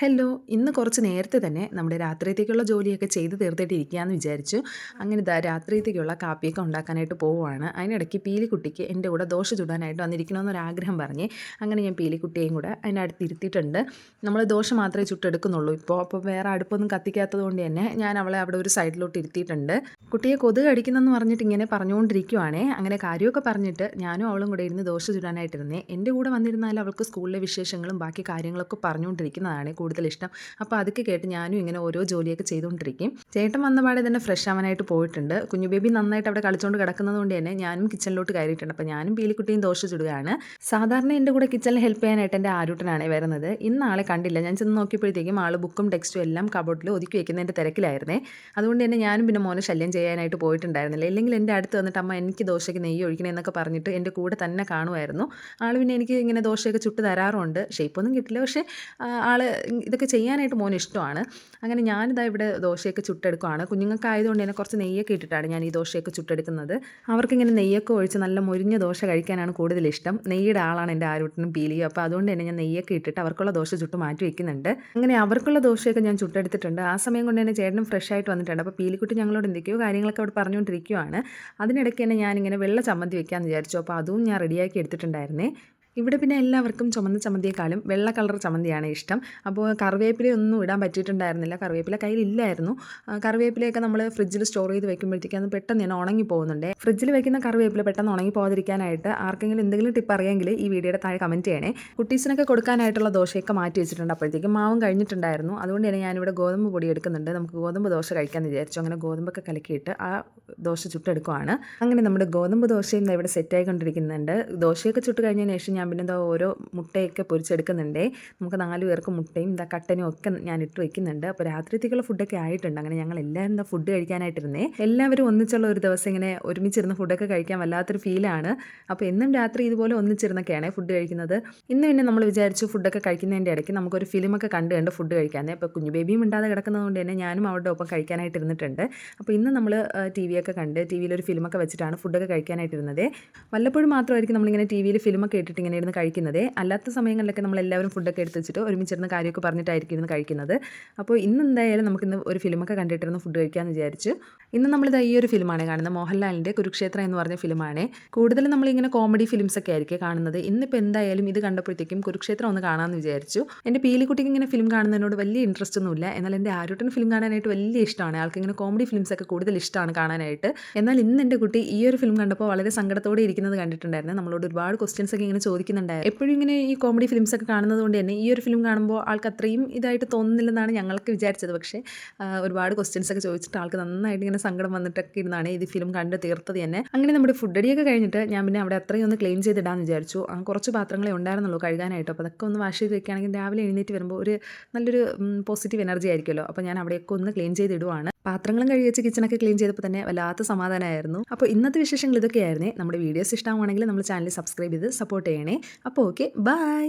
Hello ഇന്ന് കുറച്ച് നേരത്തെ തന്നെ നമ്മുടെ രാത്രിയത്തേക്കുള്ള ജോലിയൊക്കെ ചെയ്ത് തീർത്തിട്ട് ഇരിക്കാമെന്ന് വിചാരിച്ചു. അങ്ങനെ ഇതാ രാത്രിയത്തേക്കുള്ള കാപ്പിയൊക്കെ ഉണ്ടാക്കാനായിട്ട് പോവുകയാണ്. അതിനിടയ്ക്ക് പീലിക്കുട്ടിക്ക് എന്റെ കൂടെ ദോശ ചുടാനായിട്ട് വന്നിരിക്കണമെന്നൊരാഗ്രഹം പറഞ്ഞ് അങ്ങനെ ഞാൻ പീലിക്കുട്ടിയെയും കൂടെ അതിന്റെ അടുത്ത് ഇരുത്തിയിട്ടുണ്ട്. നമ്മൾ ദോശ മാത്രമേ ചുട്ടെടുക്കുന്നുള്ളൂ ഇപ്പോൾ. അപ്പോൾ വേറെ അടുപ്പൊന്നും കത്തിക്കാത്തത് കൊണ്ട് തന്നെ ഞാൻ അവളെ അവിടെ ഒരു സൈഡിലോട്ട് ഇരുത്തിയിട്ടുണ്ട്. കുട്ടിയെ കൊതുക് അടിക്കുന്നെന്ന് പറഞ്ഞിട്ട് ഇങ്ങനെ പറഞ്ഞുകൊണ്ടിരിക്കുവാണേ. അങ്ങനെ കാര്യമൊക്കെ പറഞ്ഞിട്ട് ഞാനും അവളും കൂടെ ഇരുന്ന് ദോശ ചുടാനായിട്ടിരുന്നേ. എന്റെ കൂടെ വന്നിരുന്നാൽ അവൾക്ക് സ്കൂളിലെ വിശേഷങ്ങളും ബാക്കി കാര്യങ്ങളൊക്കെ പറഞ്ഞുകൊണ്ടിരിക്കുന്നതാണ്. കൂടുതൽ ഇഷ്ടം. അപ്പോൾ അതൊക്കെ കേട്ട് ഞാനും ഇങ്ങനെ ഓരോ ജോലിയൊക്കെ ചെയ്തുകൊണ്ടിരിക്കും. ചേട്ടൻ വന്ന വന്നപാടെ തന്നെ ഫ്രഷ് ആവാനായിട്ട് പോയിട്ടുണ്ട്. കുഞ്ഞു ബേബി നന്നായിട്ട് അവിടെ കളിച്ചുകൊണ്ട് കിടക്കുന്നത് കൊണ്ട് തന്നെ ഞാനും കിച്ചണിലോട്ട് കയറിയിട്ടുണ്ട്. അപ്പോൾ ഞാനും പീലിക്കുട്ടിയും ദോശ ചുടുകയാണ്. സാധാരണ എന്റെ കൂടെ കിച്ചണിൽ ഹെൽപ്പ് ചെയ്യാനായിട്ട് എന്റെ ആരൂട്ടനാണ് വരുന്നത്. ഇന്ന് ആളെ കണ്ടില്ല. ഞാൻ ചെന്ന് നോക്കിയപ്പോഴത്തേക്കും ആൾ ബുക്കും ടെക്സ്റ്റും എല്ലാം കബോർഡിൽ ഒതുക്കി വെക്കുന്നതിന്റെ തിരക്കിലായിരുന്നേ. അതുകൊണ്ട് തന്നെ ഞാനും പിന്നെ മോനെ ശല്യം ചെയ്യാനായിട്ട് പോയിട്ടുണ്ടായിരുന്നില്ല. ഇല്ലെങ്കിൽ എന്റെ അടുത്ത് വന്നിട്ട് അമ്മ എനിക്ക് ദോശയ്ക്ക് നെയ്യ് ഒഴിക്കണേ എന്നൊക്കെ പറഞ്ഞിട്ട് എന്റെ കൂടെ തന്നെ കാണുമായിരുന്നു. ആൾ പിന്നെ എനിക്ക് ഇങ്ങനെ ദോശയൊക്കെ ചുട്ട് തരാറുണ്ട്. ഷേപ്പൊന്നും കിട്ടില്ല. പക്ഷേ ആൾ ഇതൊക്കെ ചെയ്യാനായിട്ട് മോന് ഇഷ്ടമാണ്. അങ്ങനെ ഞാനിതാ ഇവിടെ ദോശയൊക്കെ ചുട്ടെടുക്കുകയാണ് കുഞ്ഞുങ്ങൾക്ക് ആയതുകൊണ്ട് തന്നെ കുറച്ച് നെയ്യൊക്കെ ഇട്ടിട്ടാണ് ഞാൻ ഈ ദോശയൊക്കെ ചുട്ടെടുക്കുന്നത്. അവർക്കിങ്ങനെ നെയ്യൊക്കെ ഒഴിച്ച് നല്ല മുരിഞ്ഞ ദോശ കഴിക്കാനാണ് കൂടുതൽ ഇഷ്ടം. നെയ്യുടെ ആളാണ് എന്റെ ആരോട്ടിനും പീലിയും. അപ്പോൾ അതുകൊണ്ട് തന്നെ ഞാൻ നെയ്യൊക്കെ ഇട്ടിട്ട് അവർക്കുള്ള ദോശ ചുട്ട് മാറ്റി വെക്കുന്നുണ്ട്. അങ്ങനെ അവർക്കുള്ള ദോശയൊക്കെ ഞാൻ ചുട്ടെടുത്തിട്ടുണ്ട്. ആ സമയം കൊണ്ട് തന്നെ ചേട്ടനും ഫ്രഷ് ആയിട്ട് വന്നിട്ടുണ്ട്. അപ്പോൾ പീലിക്കുട്ടി ഞങ്ങളോട് എന്തൊക്കെയോ കാര്യങ്ങളൊക്കെ അവിടെ പറഞ്ഞുകൊണ്ടിരിക്കുകയാണ് അതിനിടയ്ക്ക് തന്നെ ഞാനിങ്ങനെ വെള്ള ചമ്മന്തി വെക്കാമെന്ന് വിചാരിച്ചു. അപ്പോൾ അതും ഞാൻ റെഡിയാക്കി എടുത്തിട്ടുണ്ടായിരുന്നേ. ഇവിടെ പിന്നെ എല്ലാവർക്കും ചുമന്ന ചമ്മന്തിയേക്കാളും വെള്ള കളർ ചമ്മന്തിയാണ് ഇഷ്ടം. അപ്പോൾ കറിവേപ്പിലയൊന്നും ഇടാൻ പറ്റിയിട്ടുണ്ടായിരുന്നില്ല. കറിവേപ്പില കയ്യിലില്ലായിരുന്നു. കറിവേപ്പിലയൊക്കെ നമ്മൾ ഫ്രിഡ്ജിൽ സ്റ്റോർ ചെയ്ത് വെക്കുമ്പോഴത്തേക്കും അത് പെട്ടെന്ന് തന്നെ ഉണങ്ങി പോകുന്നുണ്ട്. ഫ്രിഡ്ജിൽ വെക്കുന്ന കറിവേപ്പില പെട്ടെന്ന് ഉണങ്ങി പോകാതിരിക്കാനായിട്ട് ആർക്കെങ്കിലും എന്തെങ്കിലും ടിപ്പ് അറിയാമെങ്കിൽ ഈ വീഡിയോയുടെ താഴെ കമന്റ് ചെയ്യണേ. കുട്ടീസിനൊക്കെ കൊടുക്കാനായിട്ടുള്ള ദോശയൊക്കെ മാറ്റി വെച്ചിട്ടുണ്ട് അപ്പോഴത്തേക്കും. മാവും കഴിഞ്ഞിട്ടുണ്ടായിരുന്നു. അതുകൊണ്ട് തന്നെ ഞാനിവിടെ ഗോതമ്പ് പൊടി എടുക്കുന്നുണ്ട്. നമുക്ക് ഗോതമ്പ് ദോശ കഴിക്കാമെന്ന് വിചാരിച്ചു. അങ്ങനെ ഗോതമ്പൊക്കെ കലക്കിയിട്ട് ആ ദോശ ചുട്ടെടുക്കുവാണ്. അങ്ങനെ നമ്മുടെ ഗോതമ്പ് ദോശയും ഇവിടെ സെറ്റായിക്കൊണ്ടിരിക്കുന്നുണ്ട്. ദോശയൊക്കെ ചുട്ട് കഴിഞ്ഞതിന് ശേഷം ഞാൻ പിന്നെ എന്താ ഓരോ മുട്ടയൊക്കെ പൊരിച്ചെടുക്കുന്നുണ്ടേ. നമുക്ക് നാല് പേർക്ക് മുട്ടയും എന്താ കട്ടനും ഒക്കെ ഞാൻ ഇട്ട് വെക്കുന്നുണ്ട്. അപ്പോൾ രാത്രിത്തേക്കുള്ള ഫുഡൊക്കെ ആയിട്ടുണ്ട്. അങ്ങനെ ഞങ്ങൾ എല്ലാവരും എന്താ ഫുഡ് കഴിക്കാനായിട്ടിരുന്നേ. എല്ലാവരും ഒന്നിച്ചുള്ള ഒരു ദിവസം ഇങ്ങനെ ഒരുമിച്ചിരുന്ന് ഫുഡൊക്കെ കഴിക്കാൻ വല്ലാത്തൊരു ഫീലാണ് അപ്പോൾ എന്നും രാത്രി ഇതുപോലെ ഒന്നിച്ചിരുന്നൊക്കെയാണ് ഫുഡ് കഴിക്കുന്നത്. ഇന്ന് പിന്നെ നമ്മൾ വിചാരിച്ചു ഫുഡൊക്കെ കഴിക്കുന്നതിന്റെ ഇടയ്ക്ക് നമുക്കൊരു ഫിലിമൊക്കെ കണ്ട് കണ്ട് ഫുഡ് കഴിക്കാനേ അപ്പോൾ കുഞ്ഞു ബേബിയും ഇണ്ടാതെ കിടക്കുന്നതുകൊണ്ട് തന്നെ ഞാനും അവരുടെ ഒപ്പം കഴിക്കാനായിട്ട് ഇരുന്നിട്ടുണ്ട് അപ്പോൾ ഇന്ന് നമ്മൾ ടി വിയൊക്കെ കണ്ട് ടി വിയിലൊരു ഫിലിമൊക്കെ വെച്ചിട്ടാണ് ഫുഡൊക്കെ കഴിക്കാനായിട്ടിരുന്നത്. വല്ലപ്പോഴും മാത്രമായിരിക്കും നമ്മളിങ്ങനെ ടി വിയിൽ ഫിലിമൊക്കെ ഇട്ടിട്ട് ഇങ്ങനെ ഇരുന്ന് കഴിക്കുന്നത്? അല്ലാത്ത സമയങ്ങളിലൊക്കെ നമ്മൾ എല്ലാവരും ഫുഡൊക്കെ എടുത്ത് വെച്ചിട്ട് ഒരുമിച്ചിരുന്ന് കാര്യമൊക്കെ പറഞ്ഞിട്ടായിരിക്കും ഇരുന്ന് കഴിക്കുന്നത്. അപ്പോൾ ഇന്ന് എന്തായാലും നമുക്കിന്ന് ഒരു ഫിലിമൊക്കെ കണ്ടിട്ടിരുന്ന് ഫുഡ് കഴിക്കാമെന്ന് വിചാരിച്ചു. ഇന്ന് നമ്മളിത് ഈ ഒരു ഫിലിമാണ് കാണുന്നത്. മോഹൻലാലിന്റെ കുരുക്ഷേത്ര എന്ന് പറഞ്ഞ ഫിലിമാണ്. കൂടുതലും നമ്മളിങ്ങനെ കോമഡി ഫിലിംസ് ഒക്കെ ആയിരിക്കും കാണുന്നത്. ഇന്നിപ്പോൾ എന്തായാലും ഇത് കണ്ടപ്പോഴത്തേക്കും കുരുക്ഷേത്രം ഒന്ന് കാണാമെന്ന് വിചാരിച്ചു. എന്റെ പീലിക്കുട്ടിക്ക് ഇങ്ങനെ ഫിലിം കാണുന്നതിനോട് വലിയ ഇൻട്രസ്റ്റ് ഒന്നുമില്ല. എന്നാൽ എന്റെ ആരോട്ടൻ ഫിലിം കാണാനായിട്ട് വലിയ ഇഷ്ടമാണ്. ആൾക്ക് ഇങ്ങനെ കോമഡി ഫിലിംസ് ഒക്കെ കൂടുതൽ ഇഷ്ടമാണ് കാണാനായിട്ട്. എന്നാൽ ഇന്ന് എന്റെ കുട്ടി ഈ ഒരു ഫിലിം കണ്ടപ്പോൾ വളരെ സങ്കടത്തോടെ ഇരിക്കുന്നത് കണ്ടിട്ടുണ്ടായിരുന്നു. നമ്മളോട് ഒരുപാട് ക്വസ്റ്റ്യൻസ് ഒക്കെ ഇങ്ങനെ ചോദിക്കുന്നുണ്ടായിരുന്നു. എപ്പോഴും ഇങ്ങനെ ഈ കോമഡി ഫിലിംസ് ഒക്കെ കാണുന്നത് കൊണ്ട് തന്നെ ഈ ഒരു ഫിലിം കാണുമ്പോൾ ആൾക്ക് അത്രയും ഇതായിട്ട് തോന്നുന്നില്ലെന്നാണ് ഞങ്ങൾക്ക് വിചാരിച്ചത്. പക്ഷേ ഒരുപാട് ക്വസ്റ്റ്യൻസ് ഒക്കെ ചോദിച്ചിട്ട് ആൾക്ക് നന്നായിട്ട് ഇങ്ങനെ സങ്കടം വന്നിട്ടൊക്കെ ഇരുന്നാണ് ഇത് ഫിലിം കണ്ട് തീർത്തത് തന്നെ. അങ്ങനെ നമ്മുടെ ഫുഡ് അടിയൊക്കെ കഴിഞ്ഞിട്ട് ഞാൻ പിന്നെ അവിടെ അത്രയും ഒന്ന് ക്ലീൻ ചെയ്തിടാമെന്ന് വിചാരിച്ചു. കുറച്ച് പാത്രങ്ങളെ ഉണ്ടായിരുന്നുള്ളൂ കഴുകാനായിട്ട്. അപ്പോൾ അതൊക്കെ ഒന്ന് വാഷ് ചെയ്ത് വെക്കുകയാണെങ്കിൽ രാവിലെ എഴുന്നേറ്റ് വരുമ്പോൾ ഒരു നല്ലൊരു പോസിറ്റീവ് എനർജി ആയിരിക്കുമല്ലോ. അപ്പോൾ ഞാൻ അവിടെയൊക്കെ ഒന്ന് ക്ലീൻ ചെയ്തിടുവാണ്. പാത്രങ്ങളും കഴുകി വെച്ച് കിച്ചണൊക്കെ ക്ലീൻ ചെയ്തപ്പോൾ തന്നെ വല്ലാത്ത സമാധാനമായിരുന്നു. അപ്പോൾ ഇന്നത്തെ വിശേഷങ്ങൾ ഇതൊക്കെയായിരുന്നേ. നമ്മുടെ വീഡിയോസ് ഇഷ്ടമാണെങ്കിൽ നമ്മൾ ചാനൽ സബ്സ്ക്രൈബ് ചെയ്ത് സപ്പോർട്ട് ചെയ്യണേ. അപ്പോൾ ഓക്കെ ബൈ